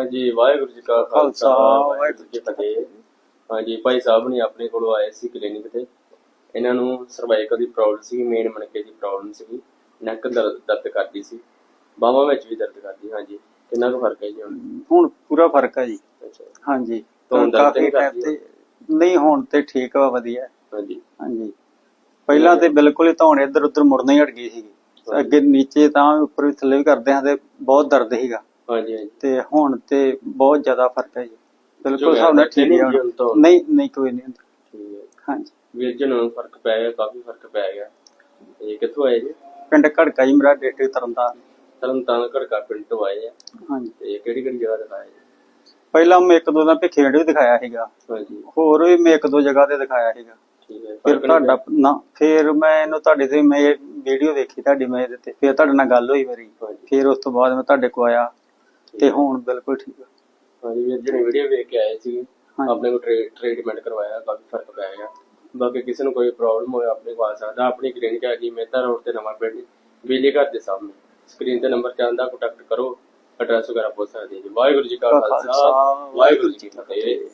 ਹਾਂਜੀ ਵਾਹਿਗੁਰੂ ਜੀ ਕਾ ਖਾਲਸਾ ਵਾਹਿਗੁਰੂ ਜੀ ਕੀ ਫਤਿਹ। ਹਾਂਜੀ ਭਾਈ ਸਾਹਿਬ ਨੇ ਆਪਣੇ ਕੋਲੋਂ ਆਏ ਸੀ ਕਲੀਨਿਕ ਤੇ। ਇਹਨਾਂ ਨੂੰ ਸਰਵਾਈਕਲ ਦੀ ਪ੍ਰੋਬਲਮ ਸੀ ਮੇਨ ਮਣਕੇ ਦੀ ਪ੍ਰੋਬਲਮ ਸੀ ਨੱਕ ਦਰਦ ਦਰਦ ਕਰਦੀ ਸੀ। ਬਾਹਾਂ ਵਿੱਚ ਵੀ ਦਰਦ ਕਰਦੀ ਹਾਂਜੀ। ਕਿੰਨਾ ਕੁ ਫ਼ਰਕ ਹੈ ਜੀ ਹੁਣ? ਹੁਣ ਪੂਰਾ ਫ਼ਰਕ ਹੈ ਜੀ। ਹਾਂਜੀ। ਹੁਣ ਦਰਦ ਕਾਫੀ ਨਹੀਂ ਟਾਈਮ ਤੇ ਨਹੀਂ ਹੁਣ ਤੇ ਠੀਕ ਵਾ ਵਧੀਆ। ਹਾਂਜੀ। ਹਾਂਜੀ। ਪਹਿਲਾਂ ਤੇ ਬਿਲਕੁਲ ਹੀ ਧੌਣ ਇੱਧਰ ਉੱਧਰ ਮੁੜਨਾ ਹੀ ਹਟ ਗਈ ਸੀਗੀ। ਅੱਗੇ ਨੀਚੇ ਤਾਂ ਉੱਪਰ ਵੀ ਥੱਲੇ ਵੀ ਕਰਦੇ ਹਾਂ ਤੇ ਬਹੁਤ ਦਰਦ ਸੀਗਾ। ਹਾਂਜੀ ਹਾਂਜੀ। ਤੇ ਹੁਣ ਤੇ ਬਹੁਤ ਜ਼ਿਆਦਾ ਫ਼ਰਕ ਹੈ ਜੀ। ਬਿਲਕੁਲ ਹਿਸਾਬ ਨਾਲ ਠੀਕ ਹੈ ਨਹੀਂ ਹੁਣ ਤਾਂ। ਨਹੀਂ ਨਹੀਂ ਕੋਈ ਨਹੀਂ। ਹੁੰਦਾ ਠੀਕ ਹੈ। ਹਾਂਜੀ। ਵੀਰ ਜੀ ਨੂੰ ਫ਼ਰਕ ਪੈ ਗਿਆ ਕਾਫੀ ਫ਼ਰਕ ਪੈ ਗਿਆ। ਇਹ ਕਿੱਥੋਂ ਆਏ ਜੀ? ਪਿੰਡ ਘੜਕਾ ਜੀ ਮੇਰਾ ਡੇਟੇ ਤਰਨਤਾਰਨ। ਤਰਨ ਤਾਰਨ ਘੜਕਾ ਪਿੰਡ ਤੋਂ ਆਏ ਆ। ਹਾਂਜੀ। ਤੇ ਕਿਹੜੀ ਕਿਹੜੀ ਜਗ੍ਹਾ ਦਿਖਾਏ ਜੀ ਪਹਿਲਾਂ ਮੈਂ ਇੱਕ ਦੋ ਦਾ ਭਿੱਖੇ ਵੀ ਦਿਖਾਇਆ ਸੀਗਾ। ਹਾਂਜੀ। ਹੋਰ ਵੀ ਮੈਂ ਇੱਕ ਦੋ ਜਗ੍ਹਾ ਤੇ ਦਿਖਾਇਆ ਸੀਗਾ। ਠੀਕ ਹੈ ਫਿਰ ਫ਼ਰਕ ਨਹੀਂ ਤੁਹਾਡਾ ਨਾ ਫਿਰ ਮੈਂ ਇਹਨੂੰ ਤੁਹਾਡੇ ਤੇ ਮੈਂ ਵੀਡੀਓ ਵੇਖੀ ਤੁਹਾਡੀ ਮੈਂ ਇਹਦੇ ਤੇ ਫਿਰ ਤੁਹਾਡੇ ਨਾਲ ਗੱਲ ਹੋਈ ਮੇਰੀ ਹਾਂਜੀ। ਫਿਰ ਉਸ ਤੋਂ ਬਾਅਦ ਮੈਂ ਤੁਹਾਡੇ ਕੋ ਆਇਆ। ਤੇ ਹੁਣ ਬਿਲਕੁਲ ਠੀਕ ਆ। ਹਾਂਜੀ ਵੀਰ ਜੀ ਨੇ ਵੀਡੀਓ ਵੇਖ ਕੇ ਆਏ ਸੀ ਹਾਂਜੀ। ਆਪਣੇ ਕੋਲ ਟ੍ਰੀਟਮੈਂਟ ਕਰਵਾਇਆ ਕਾਫੀ ਫ਼ਰਕ ਪੈ ਗਿਆ। ਬਾਕੀ ਕਿਸੇ ਨੂੰ ਕੋਈ ਪ੍ਰੋਬਲਮ ਹੋਇਆ ਆਪਣੇ ਕੋਲ ਆ ਸਕਦਾ। ਆਪਣੀ ਕਲੀਨਿਕ ਹੈਗੀ ਮਹਿਤਾ ਰੋਡ ਤੇ ਨਵਾਂ ਪਿੰਡ ਬਿਜਲੀ ਘਰ ਦੇ ਸਾਹਮਣੇ। ਸਕਰੀਨ ਤੇ ਨੰਬਰ ਚੱਲਦਾ ਕੰਟੈਕਟ ਕਰੋ ਐਡਰੈਸ ਵਗੈਰਾ ਪੁੱਛ ਸਕਦੇ ਜੀ। ਵਾਹਿਗੁਰੂ ਜੀ ਕਾ ਖਾਲਸਾ ਵਾਹਿਗੁਰੂ ਜੀ ਕੀ ਫਤਿਹ।